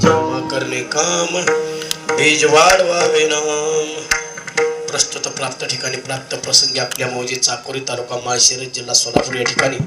जमा करणे काम बीज वाढवावे नाम. प्रस्तुत प्राप्त ठिकाणी प्राप्त प्रसंगी आपल्या मौजी चाकोरी तालुका माळशिरस जिल्हा सोलापूर या ठिकाणी.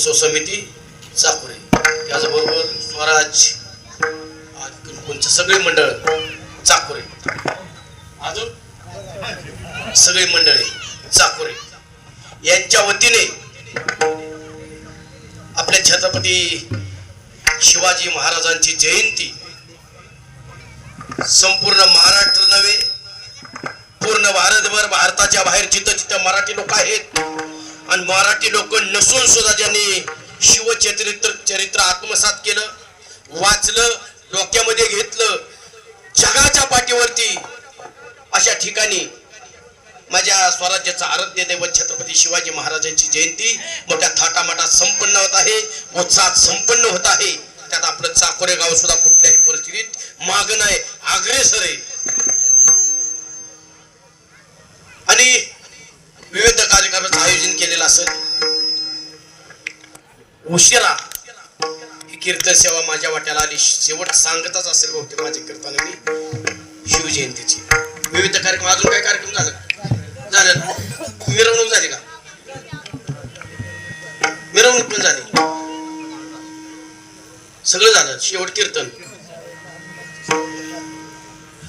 उत्सव समिती चाकुरे. त्याचबरोबर स्वराज आणि कोणचे सगळे मंडळ चाकुरे. अजून? सगळे मंडळी चाकोरे. यांच्या वतीने आपल्या छत्रपती शिवाजी महाराजांची जयंती संपूर्ण महाराष्ट्र नव्हे पूर्ण भारतभर भारताच्या बाहेर जिथं जिथं मराठी लोक आहेत आणि मराठी लोक नसून सुद्धा ज्यांनी शिवचरित्र चरित्र आत्मसात केलं वाचलं डोक्यामध्ये घेतलं जगाच्या पाठीवरती अशा ठिकाणी माझ्या स्वराज्याचा आराध्य दैवत छत्रपती शिवाजी महाराजांची जयंती मोठ्या थाटामाटात संपन्न होत आहे उत्साहात संपन्न होत आहे. त्यात आपलं चाकोरे गाव सुद्धा कुठल्याही परिस्थितीत माग नाही अग्रेसर आहे. आणि विविध कार्यक्रमाचं आयोजन केलेलं असेल. उशिरा ही कीर्तन सेवा माझ्या वाट्याला आली. शेवट सांगतच असेल बहुतेक माझ्या मी शिवजयंतीची. विविध कार्यक्रम. अजून काय कार्यक्रम झालं? झालं मिरवणूक झाली का? मिरवणूक पण झाली. सगळं झालं. शेवट कीर्तन.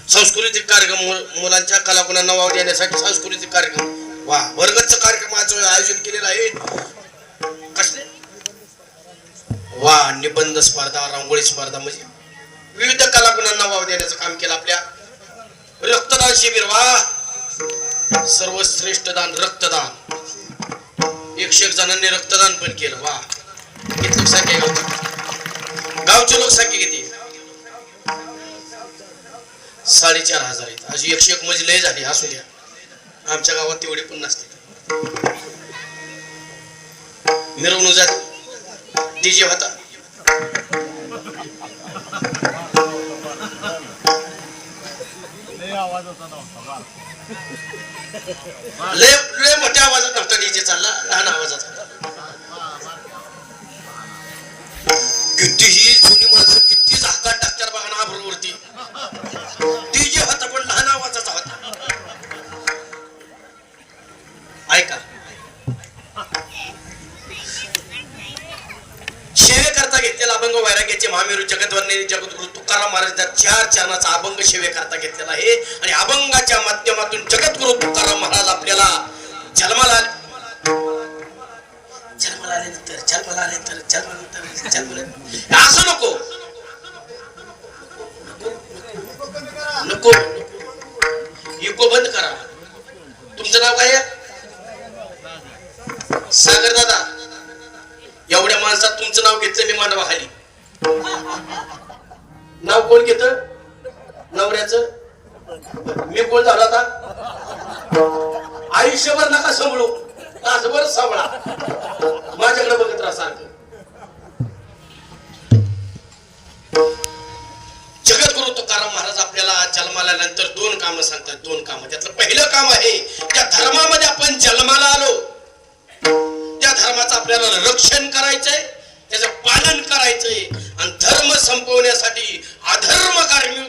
सांस्कृतिक कार्यक्रम मुलांच्या कलागुणांना वाव देण्यासाठी सांस्कृतिक कार्यक्रम. वा वर्गच कार्यक्रमाचं आयोजन केलेलं आहे. कसले? वा निबंध स्पर्धा रांगोळी स्पर्धा म्हणजे विविध कलागुणांना वाव देण्याचं काम केलं आपल्या. रक्तदान शिबिर वा. सर्वश्रेष्ठ दान रक्तदान. एकशे एक जणांनी रक्तदान पण केलं वा. किती लोकसंख्या गावची? गावची लोकसंख्या किती? साडेचार हजार आहेत. अशी एकशे एक म्हणजे लय झाली असू द्या. आमच्या गावात तेवढी पण नसते. मिरवणूक जात. डीजे होता. लय लय मोठ्या आवाजात नव्हता डीजे चालला लहान आवाजात. होता कितीही चार चरणाचा अभंग सेवेकरता घेतलेला आहे. आणि अभंगाच्या माध्यमातून जगद्गुरु तुकाराम महाराज आपल्याला जन्माला आले जन्माला आल्यानंतर जन्माला आल्यानंतर जन्मानंतर जन्माला असं नको. नको. इको बंद करा. तुमचं नाव काय सागर दादा. एवढ्या माणसात तुमचं नाव घेतलं मी मांडवाखाली नाव कोण घेत? नवऱ्याच? मी कोण झालो आता? आयुष्यभर नका सांभाळू. तासभर सांभळा. माझ्याकडे बघत राहा सारखं. जगद्गुरु तुकाराम महाराज आपल्याला जन्माला नंतर दोन कामं सांगतात. दोन कामं. त्यातलं पहिलं काम आहे त्या धर्मामध्ये आपण जन्माला आलो. त्या धर्माचं आपल्याला रक्षण करायचंय. त्याचं पालन करायचंय. आणि धर्म संपवण्यासाठी अधर्म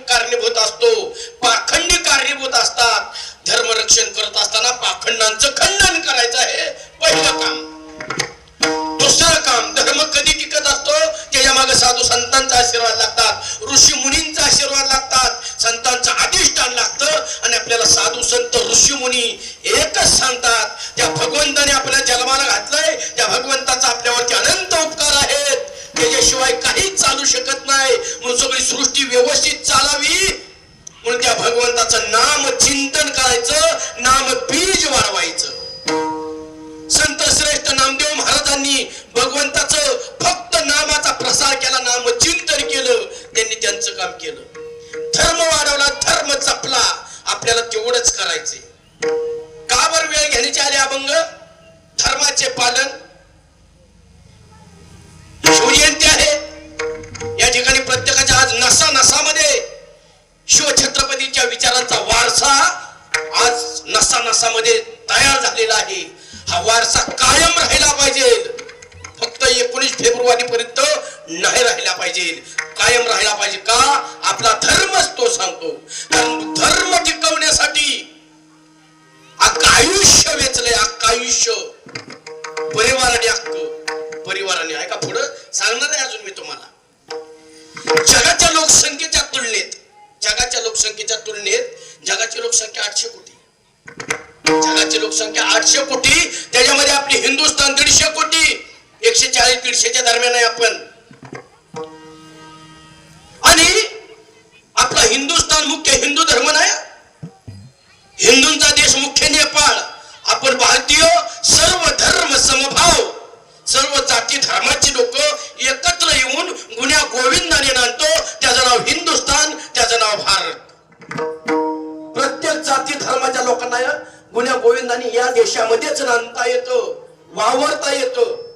कारणीभूत असतो. पाखंडी कारणीभूत असतात. धर्म रक्षण करत असताना पाखंडांचं खंडन करायचं आहे. पहिलं काम. दुसरं काम धर्म कधी टिकत असतो? त्याच्यामागे साधू संतांचा आशीर्वाद लागतात. ऋषी मुनींचा आशीर्वाद लागतात. संतांचं अधिष्ठान लागतं. आणि आपल्याला साधू संत ऋषी मुनी एकच सांगतात त्या भगवंताने आपल्या जन्माला घातलंय त्या भगवंताचा आपल्यावरती अनंत उपकार आहेत. त्याच्याशिवाय काहीच चालू शकत नाही. म्हणून सगळी सृष्टी व्यवस्थित चालावी. म्हणून त्या भगवंताचं नाम चिंतन करायचं नाम बीज वाढवायचं. परिवाराने अख्खं परिवाराने. ऐका पुढं. सांगणार आहे अजून मी तुम्हाला. जगाच्या लोकसंख्येच्या तुलनेत जगाच्या लोकसंख्येच्या तुलनेत जगाची लोकसंख्या आठशे कोटी. जगाची लोकसंख्या आठशे कोटी त्याच्यामध्ये आपली हिंदुस्थान दीडशे कोटी एकशे चाळीस दीडशेच्या दरम्यान आहे आपण. आणि आपला हिंदुस्थान मुख्य हिंदू धर्म नाही? हिंदूंचा देश मुख्य नेपाळ. आपण भारतीय सर्व धर्म समभाव सर्व जाती धर्माची लोक एकत्र येऊन गुन्ह्या गोविंदाने नांदतो. त्याचं नाव हिंदुस्थान त्याचं नाव भारत. प्रत्येक जाती धर्माच्या लोकांना या गुन्ह्या गोविंदाने या देशामध्येच नांदता येतं वावरता येतं.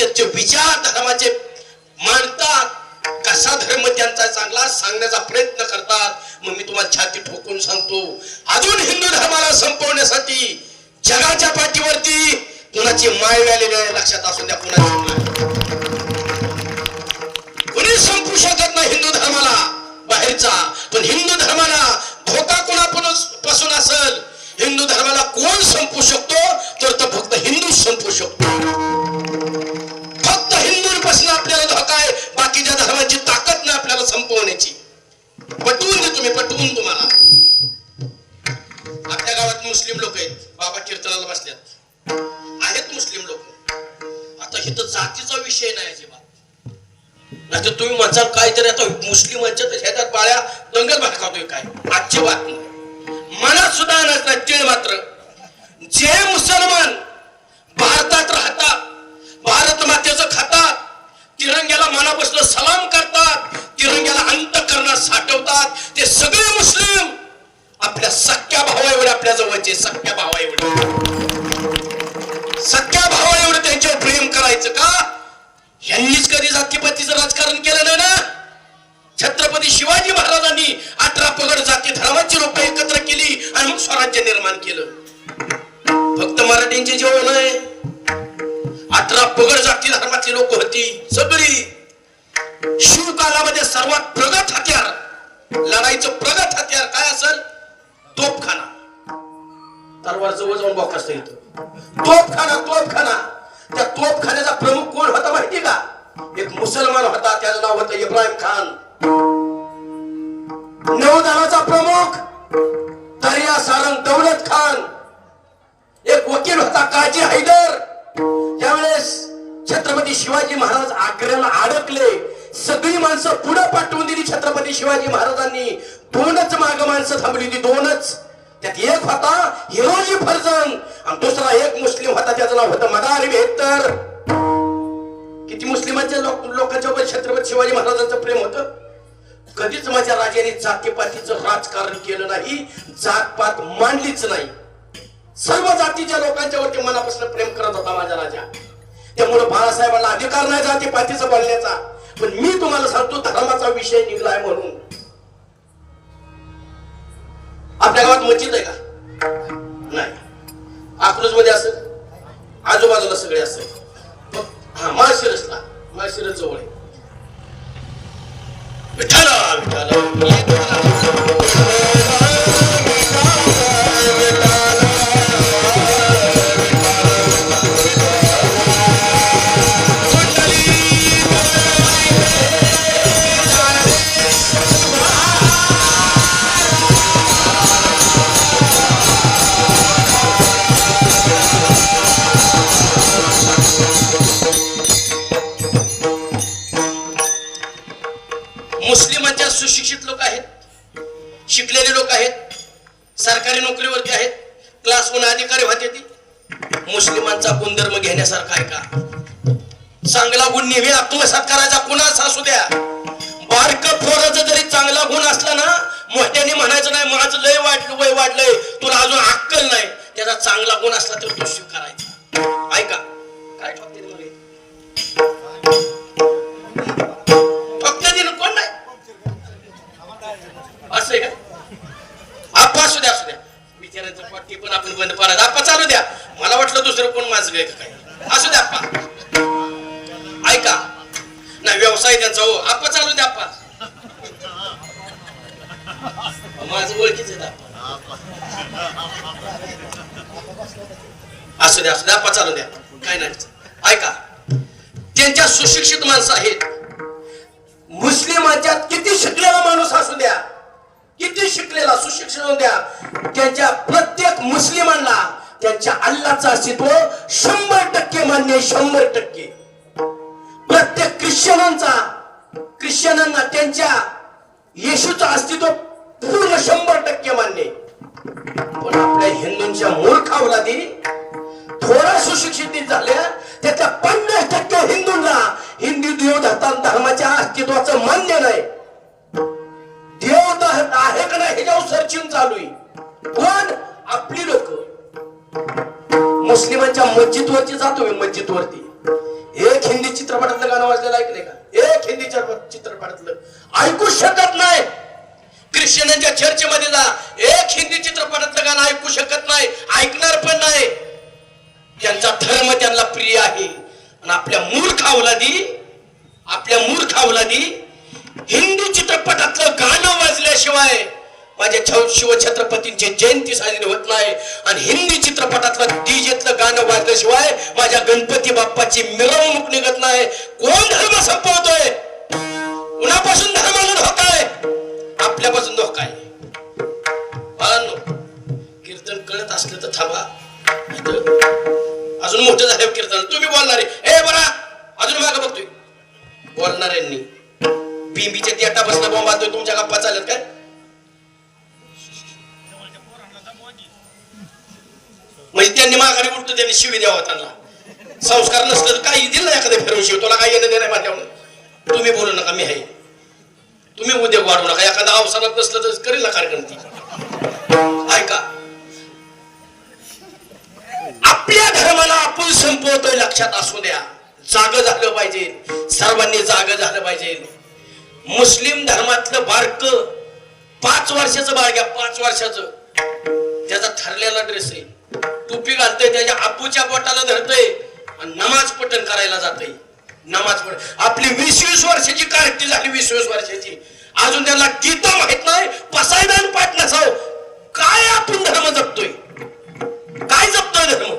त्याचे विचार धर्माचे मांडतात. कसा धर्म त्यांचा चांगला सांगण्याचा प्रयत्न करतात. मग मी तुम्हाला छाती ठोकून सांगतो. अजून हिंदू धर्माला संपवण्यासाठी जगाच्या पाठीवरती कुणाची माय व्याली आहे लक्षात असून द्या कुणाची कुणी संपू शकत नाही हिंदू धर्माला? बाहेरचा. पण हिंदू धर्माला धोका कोणापासून असेल? हिंदू धर्माला कोण संपू शकतो? तर तो फक्त हिंदू संपू शकतो. संपवण्याची पटवून दे तुम्ही पटवून तुम्हाला. आपल्या गावात मुस्लिम लोक आहेत. बाबा कीर्तनाला बसल्यात. आहेत मुस्लिम लोक. आता इथं जातीचा विषय नाही अजिबात. नाही तर तुम्ही म्हणसाल काहीतरी आता मुस्लिम तर ह्याच्यात बाळ्या दंगल भटकावतोय काय? आजची बात नाही. मनात सुद्धा आणत नाही ते मात्र. जे मुसलमान भारतात राहतात भारत मातेचं खातात तिरंग्याला मनापासून सलाम करतात तिरंग्याला अंतकरणात साठवतात. ते सगळे मुस्लिम आपल्या सख्या भावा एवढे आपल्या जवळचे सख्या भावा एवढे. सख्या भावा एवढे त्यांच्यावर प्रेम करायचं का? यांनीच कधी जातीपातीचं राजकारण केलं नाही ना? छत्रपती शिवाजी महाराजांनी अठरा पगड जाती धर्माची लोक एकत्र केली आणि मग स्वराज्य निर्माण केलं. फक्त मराठ्यांचे जेवण आहे. अठरा पगड जाती धर्माची लोक होती. सगळी शिवकालामध्ये सर्वात प्रगत हत्यार लढाईचं प्रगत हत्यार काय असेल? तोपखाना तलवार जवळ जाऊन बॉक्स असतं तोपखाना तोपखाना त्या तोपखान्याचा प्रमुख कोण होता माहिती का? एक मुसलमान होता त्याचं नाव होतं इब्राहिम खान. नौदलाचा प्रमुख दर्या सारंग दौलत खान. एक वकील होता काजी हैदर. त्यावेळेस छत्रपती शिवाजी महाराज आग्र्याला अडकले. सगळी माणसं पुढे पाठवून दिली छत्रपती शिवाजी महाराजांनी. दोनच माग माणसं थांबली होती दोनच. त्यात एक होता हिरोजी फर्जन आणि दुसरा एक मुस्लिम होता त्याचं नाव होतं मदारी बेहत्तर. किती मुस्लिमांच्या लोक लोकांच्या वर छत्रपती शिवाजी महाराजांचं प्रेम होतं? कधीच माझ्या राजाने जातीपातीचं राजकारण केलं नाही जातपात मांडलीच नाही. सर्व जातीच्या लोकांच्या वरती मनापासून प्रेम करत होता माझा राजा. त्यामुळे बाळासाहेबांना अधिकार नाही जातीपातीचं बोलण्याचा. पण मी तुम्हाला सांगतो धर्माचा विषय निघलाय म्हणून. आपल्या गावात मस्जिद आहे का? नाही. अकलूजमध्ये असेल आजूबाजूला सगळे असेल हा माळशिरसला. माळशिरस जवळ आहे. विठ्ठल विठ्ठल. बिचारायचं पण आपण बंद करायचं आप्पा चालू द्या. मला वाटलं दुसरं कोण माझं काय का काय? असू द्या आप्पा. ऐका. नाही व्यवसाय त्यांचा हो. आप्पा चालू द्या आप्पा. माझं ओळखीच आहे असू द्या असू द्या आप्पा चालू द्या. काय नाही. ऐका. त्यांच्या सुशिक्षित माणसं आहेत. मुस्लिमांच्यात किती शिकलेला माणूस असू द्या. किती शिकलेला सुशिक्षण द्या. त्यांच्या प्रत्येक मुस्लिमांना त्यांच्या अल्लाचं अस्तित्व शंभर टक्के मान्य शंभर टक्के. प्रत्येक ख्रिश्चनांचा ख्रिश्चनांना त्यांच्या येशूचं अस्तित्व पूर्ण शंभर टक्के मान्य पण आपल्या हिंदूंच्या मूर्ख अवलादी थोडा सुशिक्षित झाल्या त्याच्या पन्नास टक्के हिंदूंना हिंदू देव धर्म- धर्माच्या अस्तित्वाचं मान्य नाही. त्याच्यावर सर्चिंग चालू आहे. पण आपली लोक मुस्लिमांच्या मस्जिदवरती जातो मी मस्जिदवरती. एक हिंदी चित्रपटातलं गाणं वाजलेलं ऐकलंय का? एक हिंदी चित्रपटातलं. ऐकू शकत नाही. ख्रिश्चनांच्या चर्चमध्ये जा. एक हिंदी चित्रपटातलं गाणं ऐकू शकत नाही. ऐकणार पण नाही. त्यांचा धर्म त्यांना प्रिय आहे. आणि आपल्या मूर्ख अवलादी आपल्या मूर्ख अवलादी हिंदी चित्रपटातलं गाणं वाजल्याशिवाय माझ्या शिव शिवछत्रपतींची जयंती साजरी होत नाही. आणि हिंदी चित्रपटातलं डीजेतलं गाणं वाजल्याशिवाय माझ्या गणपती बाप्पाची मिरवणूक निघत नाही. कोण धर्म संपवतोय? कुणापासून धर्माला धोका आहे आपल्यापासून धोका आहे. बाळांनो कीर्तन कळत असलं तर थांबा. अजून मोठं झालं कीर्तन. तुम्ही बोलणारे. ए बरा अजून माग बघतोय. बोलणाऱ्यांनी. बिंबीच्या देटा बसला बॉम्ब तुमच्या गप्पा चालत काय? म्हणजे त्यांनी माघारी उठतो त्यांनी शिवी द्यावा त्यांना. संस्कार नसलं तर काही दिलं एखाद्या फिरवून शिव. तुला काही येणं देणार माझ्यावर तुम्ही बोलू नका मी आहे. तुम्ही उद्योग वाढवू नका. एखादा अवसरात नसलं तर करेल ना कार्यक्रम ती. ऐका. आपल्या धर्माला आपण संपवतोय लक्षात असू द्या. जाग झालं पाहिजे. सर्वांनी जाग झालं पाहिजे. मुस्लिम धर्मातलं बारक पाच वर्षाचं बाळ घ्या पाच वर्षाचं. त्याचा ठरलेला ड्रेस आहे. टोपी घालतोय त्याच्या आपूच्या बोटाला धरतोय आणि नमाज पठण करायला जातोय. नमाज पठण. आपली वीस वीस वर्षाची कारकी झाली वीस वीस वर्षाची. अजून त्याला गीता माहीत नाही पसायदान पाठ नसाव. काय आपण धर्म जपतोय? काय जपतोय धर्म?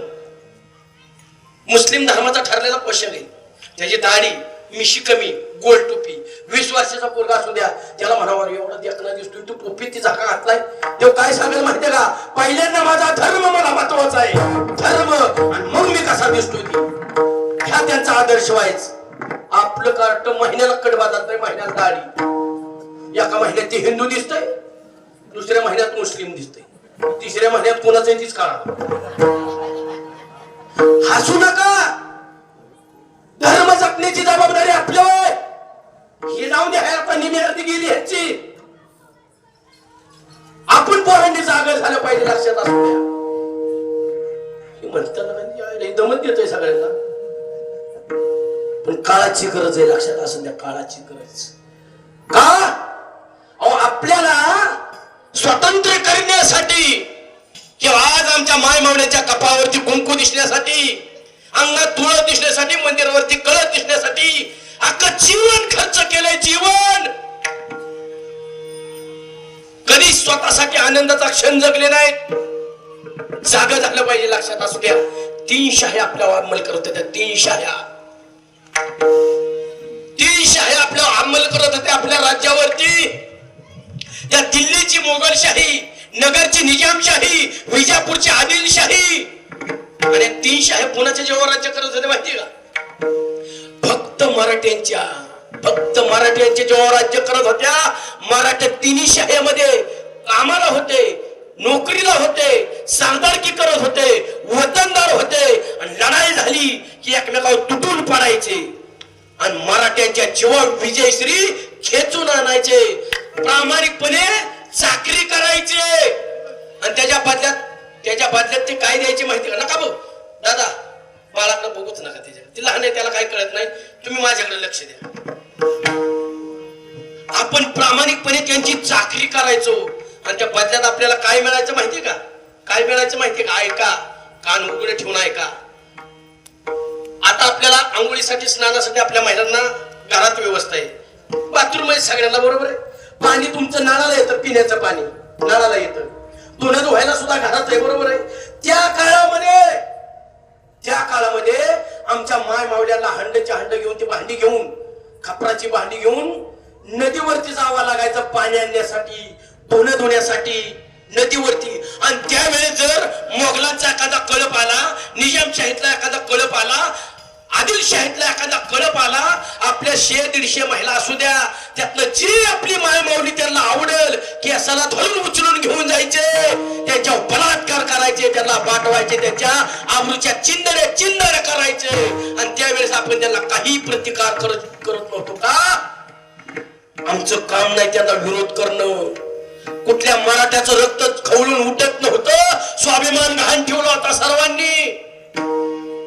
मुस्लिम धर्माचा ठरलेला पोषण आहे. त्याची दाढी मिशी कमी गोल टोपी. वीस वर्षाचा पोरगा असू द्या. त्याला म्हणावर एवढा देखना दिसतोय तू टोपीत ती झाका घातलाय. तो काय सांगेल माहितीये का? पहिल्यांदा माझा धर्म मला महत्त्वाचा आहे. धर्म. आणि मग मी कसा दिसतोय ती? ह्या त्यांचा आदर्श व्हायच. आपलं कार्ट महिन्याला कडबाजात नाही महिन्याला दाढी. एका महिन्यात ती हिंदू दिसतंय दुसऱ्या महिन्यात मुस्लिम दिसतंय. तिसऱ्या महिन्यात कोणाचं तीच काळा हसू नका. धर्म जपण्याची जबाबदारी ही जाऊन द्या आता निम्यावरती गेली ह्याची. आपण पोरांनी जागा झालं पाहिजे लक्षात असू द्या. हे म्हणताना दमत देतोय सगळ्यांना. पण काळाची गरज आहे लक्षात असू द्या काळाची गरज. का? अहो आपल्याला स्वतंत्र करण्यासाठी किंवा आज आमच्या मायमावण्याच्या कपावरती कुंकू दिसण्यासाठी अंगात तुळत दिसण्यासाठी मंदिरावरती कळत दिसण्यासाठी अख्खा जीवन खर्च केलंय जीवन! कधी स्वतःसाठी आनंदाचा क्षण जगले नाहीत जागा झालं पाहिजे लक्षात असू द्या. तीन शाह्या आपल्यावर अंमल करत होत्या तीन शाह्या. तीन शाह्या आपल्यावर अंमल करत होत्या आपल्या राज्यावरती. त्या दिल्लीची मोगलशाही नगरची निजामशाही विजापूरची आदिलशाही. आणि तीन शाही पुण्याच्या जेव्हा राज्य करत होते माहिती का? फक्त मराठ्यांच्या फक्त मराठ्यांचे जेव्हा राज्य करत होत्या मराठ्या तिन्ही शाळेमध्ये कामाला होते नोकरीला होते सरदारकी करत होते वतनदार होते आणि लढाई झाली की एकमेकावर तुटून पडायचे. आणि मराठ्यांच्या जीवा विजयश्री खेचून आणायचे. प्रामाणिकपणे चाकरी करायचे. आणि त्याच्या बदल्यात त्याच्या बदल्यात ते काय द्यायचे माहिती का? नका भाऊ दादा बाळाकडे बघूच नका तिच्या. ती लहान आहे त्याला काही कळत नाही. तुम्ही माझ्याकडे लक्ष द्या. आपण प्रामाणिकपणे त्यांची चाकरी करायचो. आणि त्या बदल्यात आपल्याला काय मिळायचं माहितीये का? काय मिळायचं माहितीये का? ऐका. कान उघडे ठेवून ऐका. आता आपल्याला आंघोळीसाठी स्नानासाठी आपल्या महिलांना घरात व्यवस्था आहे. बाथरूम आहे सगळ्यांना बरोबर आहे. पाणी तुमचं नळाला येतं पिण्याचं पाणी. नळाला येतं. धुणं धुवायला सुद्धा घरात आहे बरोबर आहे. त्या काळामध्ये त्या काळामध्ये आमच्या माय मावल्याला हंडची हंड घेऊन ती भांडी घेऊन खपराची भांडी घेऊन नदीवरती जावं लागायचं पाणी आणण्यासाठी धुणं धुण्यासाठी नदीवरती. आणि त्यावेळेस जर मोगलांचा एखादा कळप आला निजामशाहीतला एखादा कळप आला आदिलशाहीतला एखादा कळप आला आपल्या शे दीडशे महिला असू द्या त्यातनं जी आपली माय माऊली त्यांना आवडेल केसाला धरून उचलून घेऊन जायचे त्याच्यावर बलात्कार करायचे त्यांना पाठवायचे त्याच्या आमच्या चिंदड्या चिंदड्या करायचे. आणि त्यावेळेस आपण त्यांना काही प्रतिकार करत करत नव्हतो का? आमचं काम नाही त्यांना विरोध करणं. कुठल्या मराठ्याचं रक्त खवळून उठत नव्हतं? स्वाभिमान घाण ठेवला होता सर्वांनी.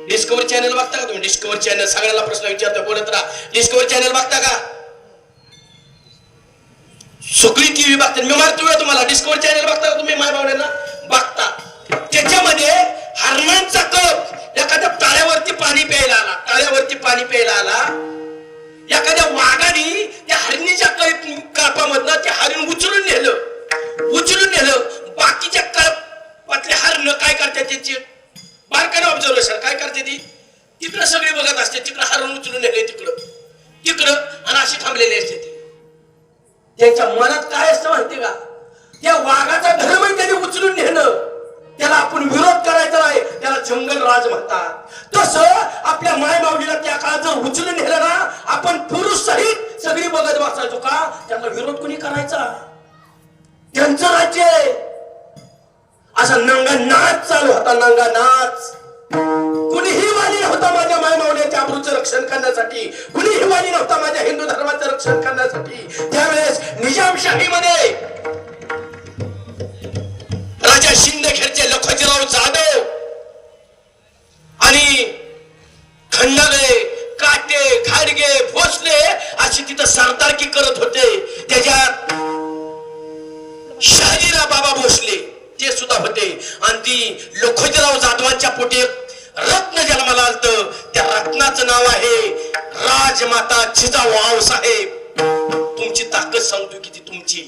डिस्कवर चॅनल बघता का तुम्ही? डिस्कवर चॅनल सगळ्याला प्रश्न विचारतो बोलत राहा. डिस्कवर चॅनल बघता का? सुकळी टीव्ही बघता. मी मारतोय तुम्हाला. डिस्कवर चॅनल बघता का तुम्ही माय भावड्यांना बघता. त्याच्यामध्ये हरणांचा कप एखाद्या टाळ्यावरती पाणी प्यायला आला. टाळ्यावरती पाणी प्यायला आला. एखाद्या वाघाने त्या हरणीच्या कळप कळपामधनं ते हरिण उचलून नेलं. उचलून नेलं. बाकीच्या कळपातले हरण काय करतात त्याची बारकाने ऑब्झर्वेशन काय करते ती तिकडं सगळे बघत असते तिकडं हरण उचलून नेले तिकडं. तिकडं आणि अशी थांबलेली असते ती. त्यांच्या मनात काय असतं माहिती का? त्या वाघाचा धर्म त्याने उचलून नेणं. त्याला आपण विरोध करायचा नाही त्याला जंगल राज म्हणतात. तसं आपल्या माय माऊलीला त्या काळात जर उचलून नेलं ना आपण पुरुष सहित सगळी बघत वाचायचो का? त्याचा विरोध कोणी करायचा? त्यांचं राज्य आहे. असा नंगा नाच चालू होता नंगा नाच. रक्षण करण्यासाठी. कुणीही वाली नव्हता माझ्या हिंदू धर्माचं रक्षण करण्यासाठी. त्यावेळेस निजामशाहीमध्ये राजा शिंदखेडचे लखोजीराव जाधव राजमाता जिजाऊ साहेब. तुमची ताकद सांगतो किती तुमची.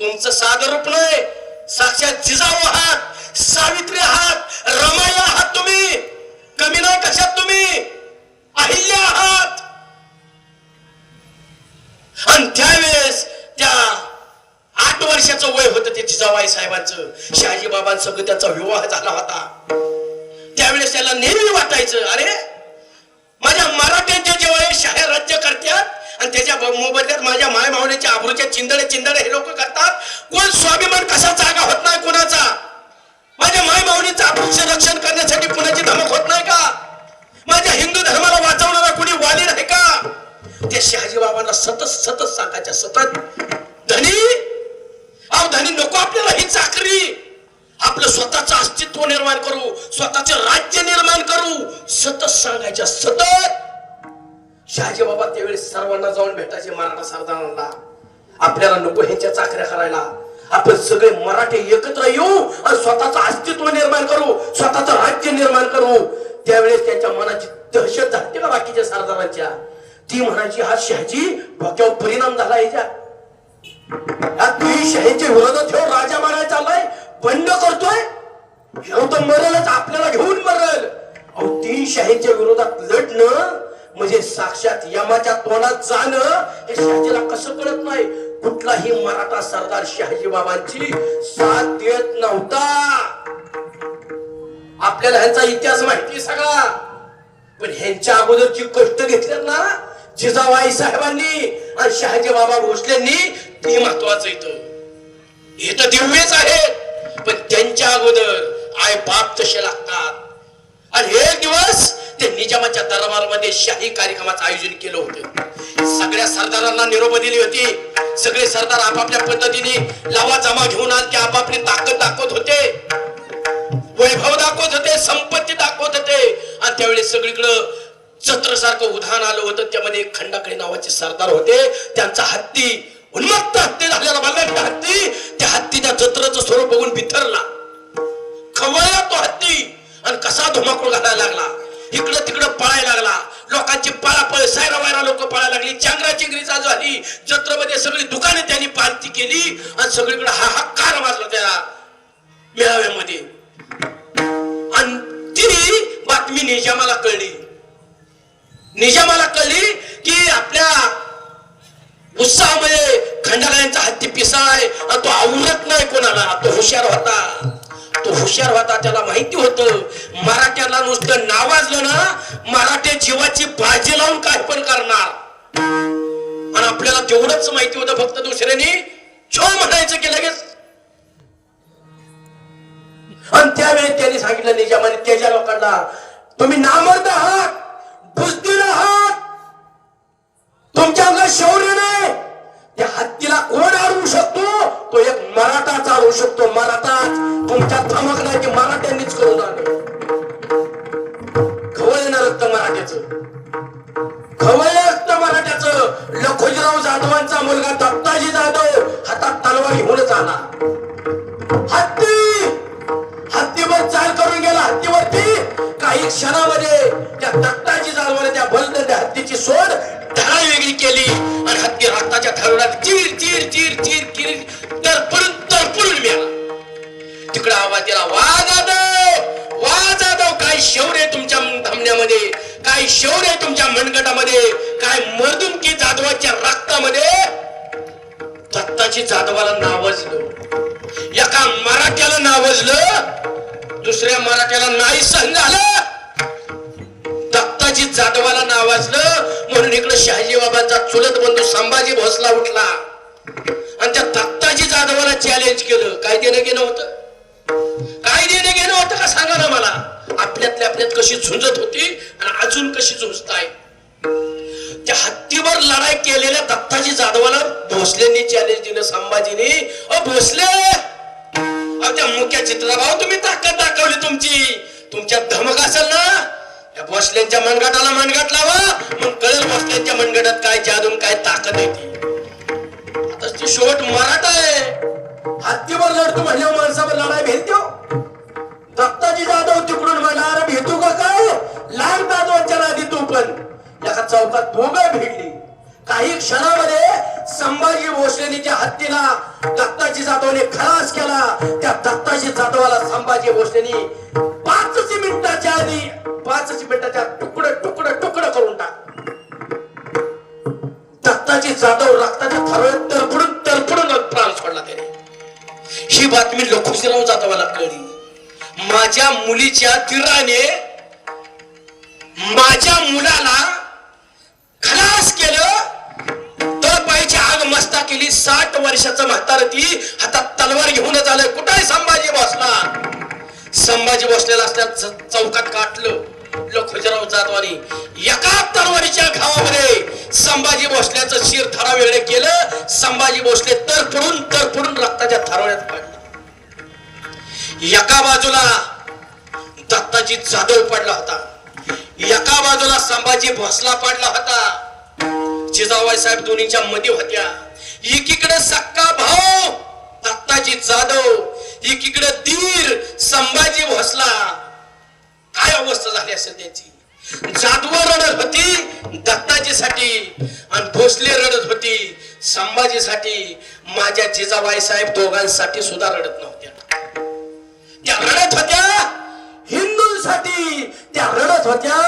तुमचं साधं रूप नाही साक्षात जिजाऊ आहात सावित्री आहात रमाई आहात तुम्ही. कमी नाही कशात तुम्ही. अहिल्या आहात. आणि त्यावेळेस त्या आठ वर्षाचं वय होतं ते जिजाबाई साहेबांचं. शहाजी बाबांसोबत त्याचा विवाह झाला होता. त्यावेळेस त्याला नेहमी वाटायचं अरे त्याच्या मोबदल्यात माझ्या माय मावळीच्या आबरूच्या चिंदडे चिंदडे हे लोक करतात. कोण स्वाभिमान कसा जागा होत नाही कोणाचा? माझ्या माय माऊलीचं आबरूचं रक्षण करण्यासाठी कुणाची धमक होत नाही का? माझ्या हिंदू धर्माला वाचवणारा कुणी वाली नाही का? ते शहाजी बाबांना सतत सतत सांगायच्या सतत. धनी! अहो धनी नको आपल्याला ही चाकरी. आपलं स्वतःचं अस्तित्व निर्माण करू स्वतःचं राज्य निर्माण करू. सतत सांगायच्या सतत. शहाजी बाबा त्यावेळेस सर्वांना जाऊन भेटायचे मराठा सरदारांना. आपल्याला नको ह्यांच्या चाकऱ्या करायला. आपण सगळे मराठे एकत्र येऊ आणि स्वतःचं अस्तित्व निर्माण करू स्वतःचं राज्य निर्माण करू. त्यावेळेस त्यांच्या मनाची दहशत झाली का बाकीच्या सरदारांच्या? ती म्हणायची हा शहाजी डोक्यावर परिणाम झाला ह्याच्या या विरोधात ठेव राजा मारायला चाललाय बंड करतोय. ह्यो तर मरेलच आपल्याला घेऊन मरल. अहो तीन शाहीच्या विरोधात लढणं म्हणजे साक्षात यमाच्या तोंडात जाणं हे शहाजीला कसं कळत नाही. कुठलाही मराठा सरदार शहाजी बाबांची साथ देत नव्हता. आपल्याला ह्यांचा इतिहास माहिती सगळा. पण ह्यांच्या अगोदरची कष्ट घेतल्यात ना जिजाबाई साहेबांनी आणि शहाजी बाबा भोसलेंनी ते महत्वाचं इथं. हे तर दिव्यच आहेत पण त्यांच्या अगोदर आई बाप तसे लागतात. आणि हे दिवस ते निजामाच्या दरबारमध्ये शाही कार्यक्रमाचं आयोजन केलं होतं. सगळ्या सरदारांना निरोप दिली होती. सगळे सरदार आपापल्या पद्धतीने लावा जमा घेऊन आज ते आपापली ताकद दाखवत होते. वैभव दाखवत होते संपत्ती दाखवत होते. आणि त्यावेळी सगळीकडं छत्रसारखं उधाण आलं होतं. त्यामध्ये खंडाकडे नावाचे सरदार होते. त्यांचा हत्ती उन्मत्त हत्ती झालेला बघा हत्ती त्या हत्तीच्या जत्रचं स्वरूप बघून बिथरला. खवळला तो हत्ती आणि कसा धुमाकूळ घालायला लागला. इकडं तिकडं पळायला लागला. लोकांची पळापळ सायरा वायरा लोक पळायला लागली. चांगरा चिंगरी चालू झाली. जत्रमध्ये सगळी दुकाने त्यांनी पालती केली आणि सगळीकडे हाहाकार वाजला त्या मेळाव्यामध्ये. आणि ती बातमी निजामाला कळली. निजामाला कळली की आपल्या उत्साहामध्ये खंडाळ्यांचा हत्ती पिसाळ आणि तो आवरत नाही कोणाला. तो हुशार होता. तो हुशार होता त्याला माहिती होतं. मराठ्याला नुसतं नावाजलं ना मराठे जीवाची बाजी लावून काय पण करणार. आणि आपल्याला तेवढंच माहिती होतं फक्त दुसऱ्याने छो म्हणायचं की लगेच. आणि त्यावेळी त्यांनी सांगितलं निजामाने त्याच्या लोकांना तुम्ही नामर्द आहात बुजदिल आहात. तुमच्या अंगात शौर्य नाही. त्या हत्तीला कोण अडवू शकतो? तो एक मराठाच अडवू शकतो मराठा तुमच्या धमक नाही की मराठ्यांनीच करून आलं खवळलं रक्त मराठ्याचं. खवळलं रक्त मराठ्याचं. लखोजीराव जाधवांचा मुलगा मनगटामध्ये काय मर्दून की जाधवाच्या रक्तामध्ये? दत्ताची जाधवाला नावजलं. एका मराठ्याला नावजलं. दुसऱ्या मराठ्याला नाही सहन झालं. दत्ताजी जाधवाला नावाजलं. म्हणून इकडे शहाजी बाबांचा चुलत बंधू संभाजी भोसला उठला. आणि त्या दत्ताजी जाधवाला चॅलेंज केलं. काय देणं घेणं होतं? काय देणं घेणं होतं का सांगा ना मला? आपल्यातल्या आपल्यात कशी झुंजत होती आणि अजून कशी झुंजताय? त्या हत्तीवर लढाई केलेल्या दत्ताजी जाधवाला भोसलेंनी चॅलेंज दिलं संभाजीने. अ भोसले! त्या मुख्य चित्रभाव तुम्ही ताकद दाखवली तुमची. तुमच्या धमक असेल ना? या भोसल्यांच्या मनगटाला मनगट लावा. मग कळेल भोसल्यांच्या मनगटात काय जादून काय ताकद आहे ती. आता ती शेवट मराठा आहे. हत्तीवर लढतो म्हणल्यावर माणसावर लढाई भेटतो हो. दत्ताजी जाधव तिकडून म्हणणार भेटू का काय लहान जाधवांच्या नादी तू पण एका चौकात दोघं भिडली काही क्षणामध्ये संभाजी भोसलेनीच्या हत्तीला दत्ताजी जाधवने खलास केला त्या दत्ताजी जाधवाला संभाजी भोसलेनी पाचच मिनिटाच्या आधी पाचच मिनिटाच्या तुकडं तुकडं तुकडं करून टाक दत्ताजी जाधव रक्ताच्या थरवत तरपडून तरपडून प्राण सोडला त्याने. ही बातमी लखुजीराव जाधवाला कळली माझ्या मुलीच्या तिराने माझ्या मुलाला केलं तर पाहिजे आग मस्ता केली. साठ वर्षाचं म्हातार ती हातात तलवार घेऊनच आलं कुठे संभाजी बसला संभाजी बसलेला असल्या चौकात काटलं लखोजीराव जाधवानी एका तलवारीच्या घावामध्ये संभाजी भोसल्याचं शिर थरा वेगळे केलं. संभाजी भोसले तर तरफडून तर रक्ताच्या थारोळ्यात पडलं एका बाजूला दत्ताजी जाधव पडला होता. एका बाजूला संभाजी भोसला पडला होता. जिजाबाई साहेब दोन्हीच्या मध्ये होत्या. एकीकडे सक्का भाऊ दत्ताजी जाधव एकीकडे धीर संभाजी भोसला. काय अवस्था झाली असेल त्याची? जाधव रडत होती दत्ताजीसाठी. आणि भोसले रडत होती संभाजीसाठी. माझ्या जिजाबाई साहेब दोघांसाठी सुद्धा रडत नव्हत्या. त्या रडत होत्या हिंदूंसाठी त्या रडत होत्या